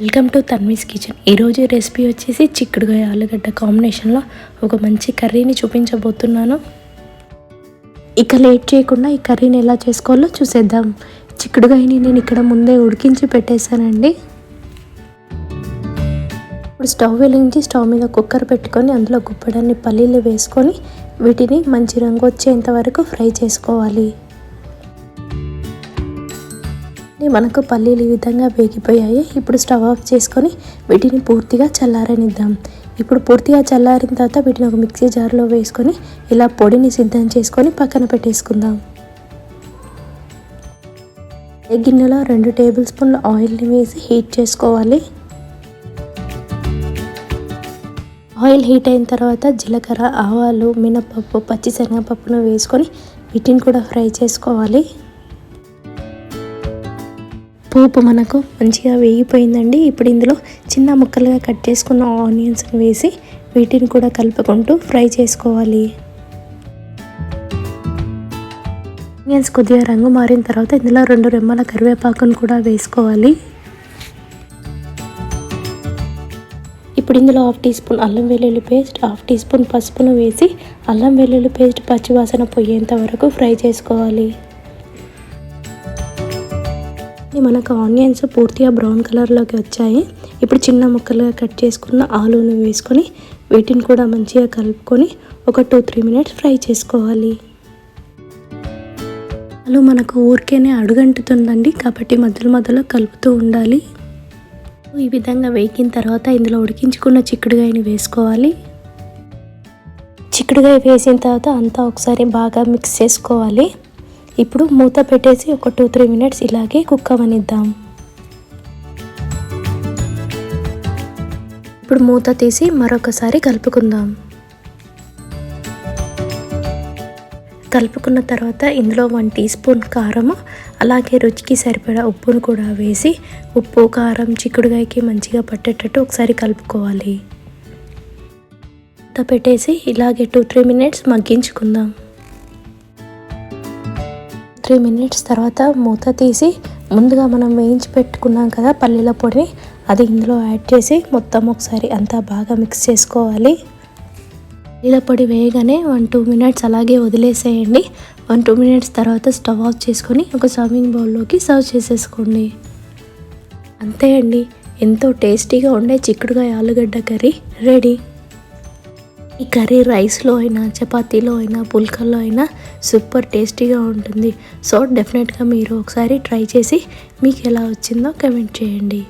Welcome to Tanvi's kitchen ఈరోజు recipe వచ్చేసి చిక్కుడుగాయ ఆలుగడ్డ కాంబినేషన్లో ఒక మంచి కర్రీని చూపించబోతున్నాను. ఇక లేట్ చేయకుండా ఈ కర్రీని ఎలా చేసుకోవాలో చూసేద్దాం. చిక్కుడుగాయని నేను ఇక్కడ ముందే ఉడికించి పెట్టేశానండి. ఇప్పుడు స్టవ్ వెలిగించి స్టవ్ మీద కుక్కర్ పెట్టుకొని అందులో గుప్పడాన్ని పల్లీలు వేసుకొని వీటిని మంచి రంగు వచ్చేంత వరకు ఫ్రై చేసుకోవాలి. మనకు పల్లీలు ఈ విధంగా వేగిపోయాయి. ఇప్పుడు స్టవ్ ఆఫ్ చేసుకొని వీటిని పూర్తిగా చల్లారనిద్దాం. ఇప్పుడు పూర్తిగా చల్లారిన తర్వాత వీటిని ఒక మిక్సీ జార్లో వేసుకొని ఇలా పొడిని సిద్ధం చేసుకొని పక్కన పెట్టేసుకుందాం. గిన్నెలో రెండు టేబుల్ స్పూన్ల ఆయిల్ని వేసి హీట్ చేసుకోవాలి. ఆయిల్ హీట్ అయిన తర్వాత జీలకర్ర ఆవాలు మినపప్పు పచ్చిశనగపప్పును వేసుకొని వీటిని కూడా ఫ్రై చేసుకోవాలి. పోపు మనకు మంచిగా వేగిపోయిందండి. ఇప్పుడు ఇందులో చిన్న ముక్కలుగా కట్ చేసుకున్న ఆనియన్స్ని వేసి వీటిని కూడా కలుపుకుంటూ ఫ్రై చేసుకోవాలి. ఆనియన్స్ కొద్దిగా రంగు మారిన తర్వాత ఇందులో రెండు రెమ్మల కరివేపాకును కూడా వేసుకోవాలి. ఇప్పుడు ఇందులో హాఫ్ టీ స్పూన్ అల్లం వెల్లుల్లి పేస్ట్ హాఫ్ టీ స్పూన్ పసుపును వేసి అల్లం వెల్లుల్లి పేస్ట్ పచ్చివాసన పోయేంత వరకు ఫ్రై చేసుకోవాలి. మనకు ఆనియన్స్ పూర్తిగా బ్రౌన్ కలర్లోకి వచ్చాయి. ఇప్పుడు చిన్న ముక్కలుగా కట్ చేసుకున్న ఆలూని వేసుకొని వీటిని కూడా మంచిగా కలుపుకొని ఒక టూ త్రీ మినిట్స్ ఫ్రై చేసుకోవాలి. ఆలు మనకు ఊరికేనే అడుగంటుతుందండి కాబట్టి మధ్యలో మధ్యలో కలుపుతూ ఉండాలి. ఈ విధంగా వేగిన తర్వాత ఇందులో ఉడికించుకున్న చిక్కుడుగాయని వేసుకోవాలి. చిక్కుడుగాయ వేసిన తర్వాత అంతా ఒకసారి బాగా మిక్స్ చేసుకోవాలి. ఇప్పుడు మూత పెట్టేసి ఒక టూ త్రీ మినిట్స్ ఇలాగే కుక్ అవనిద్దాం. ఇప్పుడు మూత తీసి మరొకసారి కలుపుకుందాం. కలుపుకున్న తర్వాత ఇందులో వన్ టీ స్పూన్ కారము అలాగే రుచికి సరిపడా ఉప్పును కూడా వేసి ఉప్పు కారం చిక్కుడుగాయకి మంచిగా పట్టేటట్టు ఒకసారి కలుపుకోవాలి. పెట్టేసి ఇలాగే టూ త్రీ మినిట్స్ మగ్గించుకుందాం. త్రీ మినిట్స్ తర్వాత మూత తీసి ముందుగా మనం వేయించి పెట్టుకున్నాం కదా పల్లీల పొడిని అది ఇందులో యాడ్ చేసి మొత్తం ఒకసారి అంతా బాగా మిక్స్ చేసుకోవాలి. పల్లీల పొడి వేయగానే వన్ టూ మినిట్స్ అలాగే వదిలేసేయండి. వన్ టూ మినిట్స్ తర్వాత స్టవ్ ఆఫ్ చేసుకొని ఒక సర్వింగ్ బౌల్లోకి సర్వ్ చేసేసుకోండి. అంతే అండి. ఎంతో టేస్టీగా ఉండే చిక్కుడుకాయ ఆలుగడ్డ కర్రీ రెడీ. ఈ కర్రీ రైస్లో అయినా చపాతీలో అయినా పుల్కల్లో అయినా సూపర్ టేస్టీగా ఉంటుంది. సో డెఫినెట్గా మీరు ఒకసారి ట్రై చేసి మీకు ఎలా వచ్చిందో కమెంట్ చేయండి.